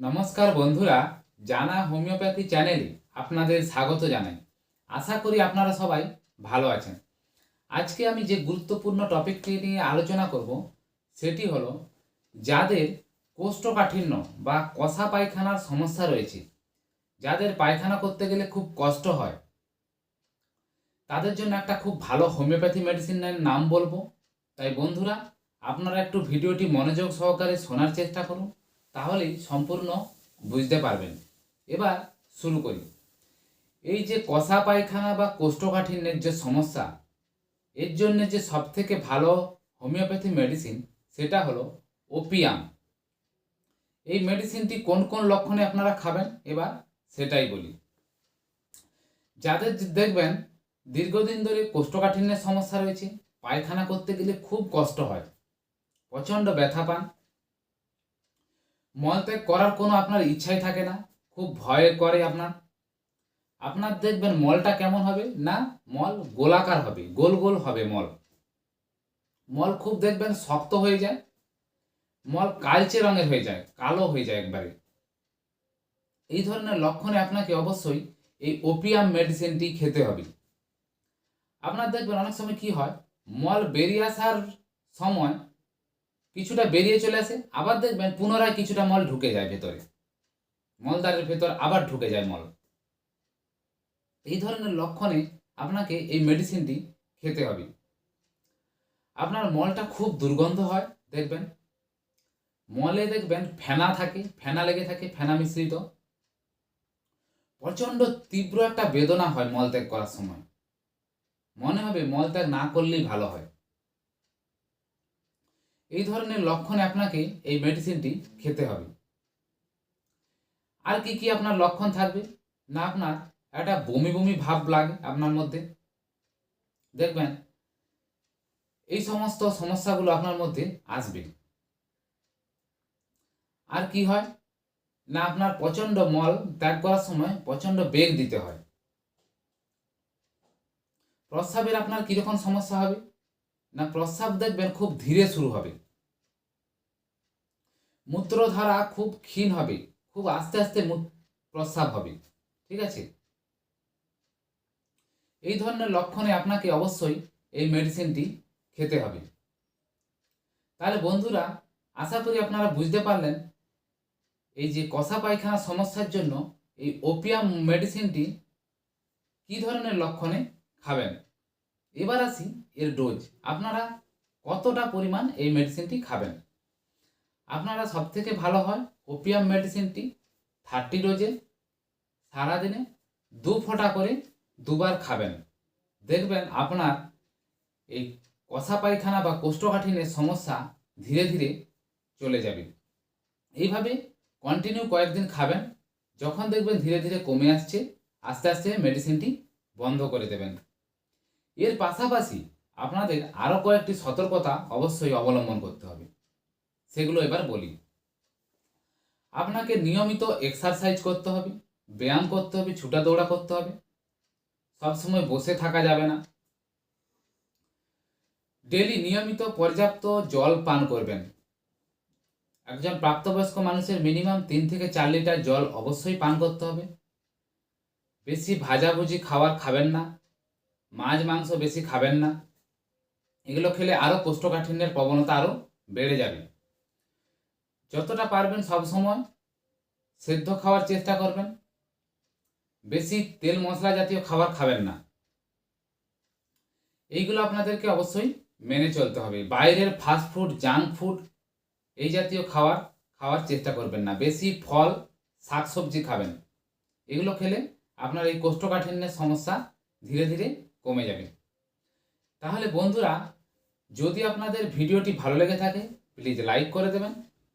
নমস্কার বন্ধুরা, জানা হোমিওপ্যাথি চ্যানেলে আপনাদের স্বাগত জানাই। আশা করি আপনারা সবাই ভালো আছেন। আজকে আমি যে গুরুত্বপূর্ণ টপিকটি নিয়ে আলোচনা করব, সেটি হলো যাদের কোষ্ঠকাঠিন্য বা কষা পায়খানার সমস্যা রয়েছে, যাদের পায়খানা করতে গেলে খুব কষ্ট হয়। তাদের জন্য একটা খুব ভালো হোমিওপ্যাথি মেডিসিনের নাম বলব। তাই বন্ধুরা, আপনারা একটু ভিডিওটি মনোযোগ সহকারে শোনার চেষ্টা করুন। তাহলেই সম্পূর্ণ বুঝতে পারবেন। এবার শুরু করি। এই যে কষা পায়খানা বা কোষ্ঠকাঠিন্যের যে সমস্যা, এর জন্য যে সবথেকে ভালো হোমিওপ্যাথি মেডিসিন, সেটা হলো ওপিয়াম। এই মেডিসিনটি কোন কোন লক্ষণে আপনারা খাবেন? এবার সেটাই বলি। যাদের দেখবেন, দীর্ঘদিন ধরে কোষ্ঠকাঠিন্যের সমস্যা রয়েছে, পায়খানা করতে গেলে খুব কষ্ট হয়, প্রচণ্ড ব্যথা পান মলত্যাগ করার কোনো আপনার ইচ্ছাই থাকে না। খুব ভয় করে আপনার। আপনার দেখবেন মলটা কেমন হবে না? মল গোলাকার হবে, গোল গোল হবে মল। মল খুব দেখবেন শক্ত হয়ে যায়। মল কালচে রঙের হয়ে যায়, কালো হয়ে যায় একবারে। এই ধরনের লক্ষণে আপনাকে অবশ্যই এই ওপিয়াম মেডিসিনটি খেতে হবে। আপনার দেখবেন অনেক সময় কি হয়, মল বেরিয়ে আসার সময় কিছুটা বেরিয়ে চলে আসে, আবার দেখবেন পুনরায় কিছুটা মল ঢুকে যায় ভেতরে। মলদারের ভেতর আবার ঢুকে যায় মল। এই ধরনের লক্ষণে আপনাকে এই মেডিসিনটি খেতে হবে। আপনার মলটা খুব দুর্গন্ধ হয়, দেখবেন। মলে দেখবেন ফেনা থাকে, ফেনা লেগে থাকে, ফেনা মিশ্রিত। প্রচণ্ড তীব্র একটা বেদনা হয় মলত্যাগ করার সময়। মনে হবে মলত্যাগ না করলেই ভালো হয়। এই ধরনের লক্ষণে আপনাকে এই মেডিসিনটি খেতে হবে। আর কি কি আপনার লক্ষণ থাকবে? না, আপনার একটা বমি বমি ভাব লাগে আপনার মধ্যে। দেখবেন, এই সমস্ত সমস্যাগুলো আপনার মধ্যে আসবে। আর কি হয়? না, আপনার প্রচণ্ড মল ত্যাগ করার সময় প্রচণ্ড বেগ দিতে হয়। প্রস্রাবের আপনার কীরকম সমস্যা হবে? না প্রস্রাব দেখবেন খুব ধীরে শুরু হবে। মূত্রধারা খুব ক্ষীণ হবে, খুব আস্তে আস্তে প্রস্রাব হবে, ঠিক আছে? এই ধরনের লক্ষণে আপনাকে অবশ্যই এই মেডিসিনটি খেতে হবে। তাহলে বন্ধুরা, আশা করি আপনারা বুঝতে পারলেন এই যে কষা পায়খানা সমস্যার জন্য এই ওপিয়াম মেডিসিনটি কি ধরনের লক্ষণে খাবেন। এবার আসি এর ডোজ আপনারা কতটা পরিমাণ এই মেডিসিনটি খাবেন? আপনারা সব থেকে ভালো হয় ওপিয়াম মেডিসিনটি থার্টি ডোজে সারাদিনে দু ফোঁটা করে দুবার খাবেন। দেখবেন আপনার এই কষা পায়খানা বা কোষ্ঠকাঠিন্যের সমস্যা ধীরে ধীরে চলে যাবে। এইভাবে কন্টিনিউ কয়েকদিন খাবেন, যখন দেখবেন ধীরে ধীরে কমে আসছে, আস্তে আস্তে মেডিসিনটি বন্ধ করে দেবেন। এর পাশাপাশি আপনাদের আরও কয়েকটি সতর্কতা অবশ্যই অবলম্বন করতে হবে। সেগুলো এবার বলি। আপনাকে নিয়মিত এক্সারসাইজ করতে হবে, ব্যায়াম করতে হবে ছুটা দৌড়া করতে হবে। সবসময় বসে থাকা যাবে না। ডেলি নিয়মিত পর্যাপ্ত জল পান করবেন। একজন প্রাপ্তবয়স্ক মানুষের মিনিমাম তিন থেকে চার লিটার জল অবশ্যই পান করতে হবে। বেশি ভাজাভুজি খাবার খাবেন না। মাছ, মাংস বেশি খাবেন না। এগুলো খেলে আরও কোষ্ঠকাঠিন্যের প্রবণতা আরও বেড়ে যাবে। যতটা পারবেন সব সময় সেদ্ধ খাওয়ার চেষ্টা করবেন। বেশি তেল মশলা জাতীয় খাবার খাবেন না। এইগুলো আপনাদেরকে অবশ্যই মেনে চলতে হবে। বাইরের ফাস্ট ফুড জাঙ্ক ফুড এই জাতীয় খাবার খাওয়ার চেষ্টা করবেন না। বেশি ফল, শাকসবজি খাবেন। এগুলো খেলে আপনার এই কোষ্ঠকাঠিন্যের সমস্যা ধীরে ধীরে কমে যাবে। তাহলে বন্ধুরা, যদি আপনাদের ভিডিওটি ভালো লেগে থাকে প্লিজ লাইক করে দেবেন।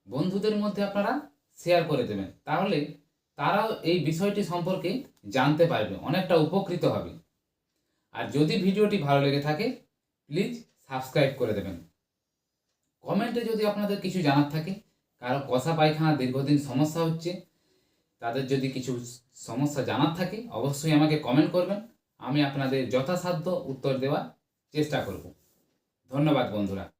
বন্ধুদের মধ্যে আপনারা শেয়ার করে দেবেন। তাহলে তারাও এই বিষয়টি সম্পর্কে জানতে পারবে, অনেকটা উপকৃত হবে। আর যদি ভিডিওটি ভালো লেগে থাকে প্লিজ সাবস্ক্রাইব করে দেবেন। কমেন্টে যদি আপনাদের কিছু জানার থাকে, কারও কষা পায়খানা দীর্ঘদিন সমস্যা হচ্ছে, তাদের যদি কিছু সমস্যা জানার থাকে, অবশ্যই আমাকে কমেন্ট করবেন। আমি আপনাদের যথাসাধ্য উত্তর দেওয়ার চেষ্টা করব। ধন্যবাদ বন্ধুরা।